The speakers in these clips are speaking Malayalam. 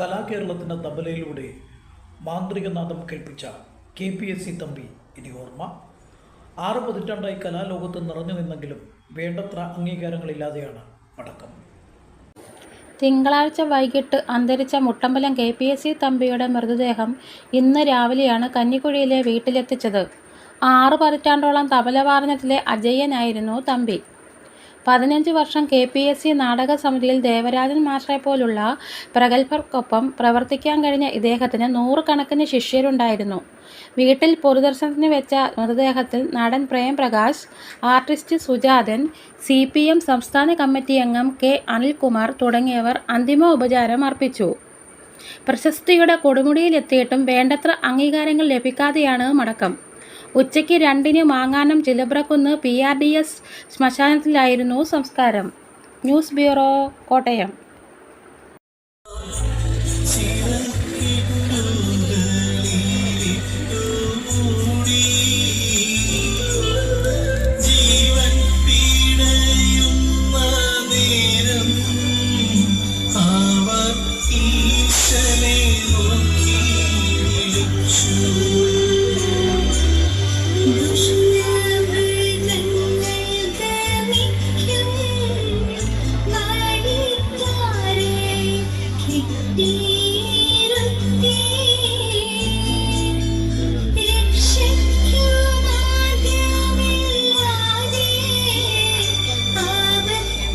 കലാകേരളത്തിന്റെ തബലയിലൂടെ മാന്ത്രികനാഥം കേൾപ്പിച്ച K P S C Thampi ഇനി ഓർമ്മ. ആറ് പതിറ്റാണ്ടായി കലാലോകത്ത് നിറഞ്ഞു നിന്നെങ്കിലും വേണ്ടത്ര അംഗീകാരങ്ങളില്ലാതെയാണ് അടക്കം തിങ്കളാഴ്ച വൈകിട്ട് അന്തരിച്ച Muttambalam K P S C തമ്പിയുടെ മൃതദേഹം ഇന്ന് രാവിലെയാണ് കഞ്ഞിക്കുഴിയിലെ വീട്ടിലെത്തിച്ചത്. ആറ് പതിറ്റാണ്ടോളം തബല വാർന്നത്തിലെ അജയ്യനായിരുന്നു തമ്പി. പതിനഞ്ച് വർഷം കെ പി എസ് സി നാടക സമിതിയിൽ ദേവരാജൻ മാസ്റ്ററെ പോലുള്ള പ്രഗത്ഭർക്കൊപ്പം പ്രവർത്തിക്കാൻ കഴിഞ്ഞ ഇദ്ദേഹത്തിന് നൂറുകണക്കിന് ശിഷ്യരുണ്ടായിരുന്നു. വീട്ടിൽ പൊതുദർശനത്തിന് വെച്ച മൃതദേഹത്തിൽ നടൻ Prem Prakash artist Sujathan C P M സംസ്ഥാന കമ്മിറ്റി അംഗം കെ അനിൽകുമാർ തുടങ്ങിയവർ അന്തിമ ഉപചാരം അർപ്പിച്ചു. പ്രശസ്തിയുടെ കൊടുമുടിയിലെത്തിയിട്ടും വേണ്ടത്ര അംഗീകാരങ്ങൾ ലഭിക്കാതെയാണ് മടക്കം. ഉച്ചയ്ക്ക് രണ്ടിന് മാങ്ങാനം ചിലബ്രക്കുന്ന് പി ആർ ഡി എസ് ശ്മശാനത്തിലായിരുന്നു സംസ്കാരം. News bureau Kottayam.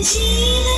记得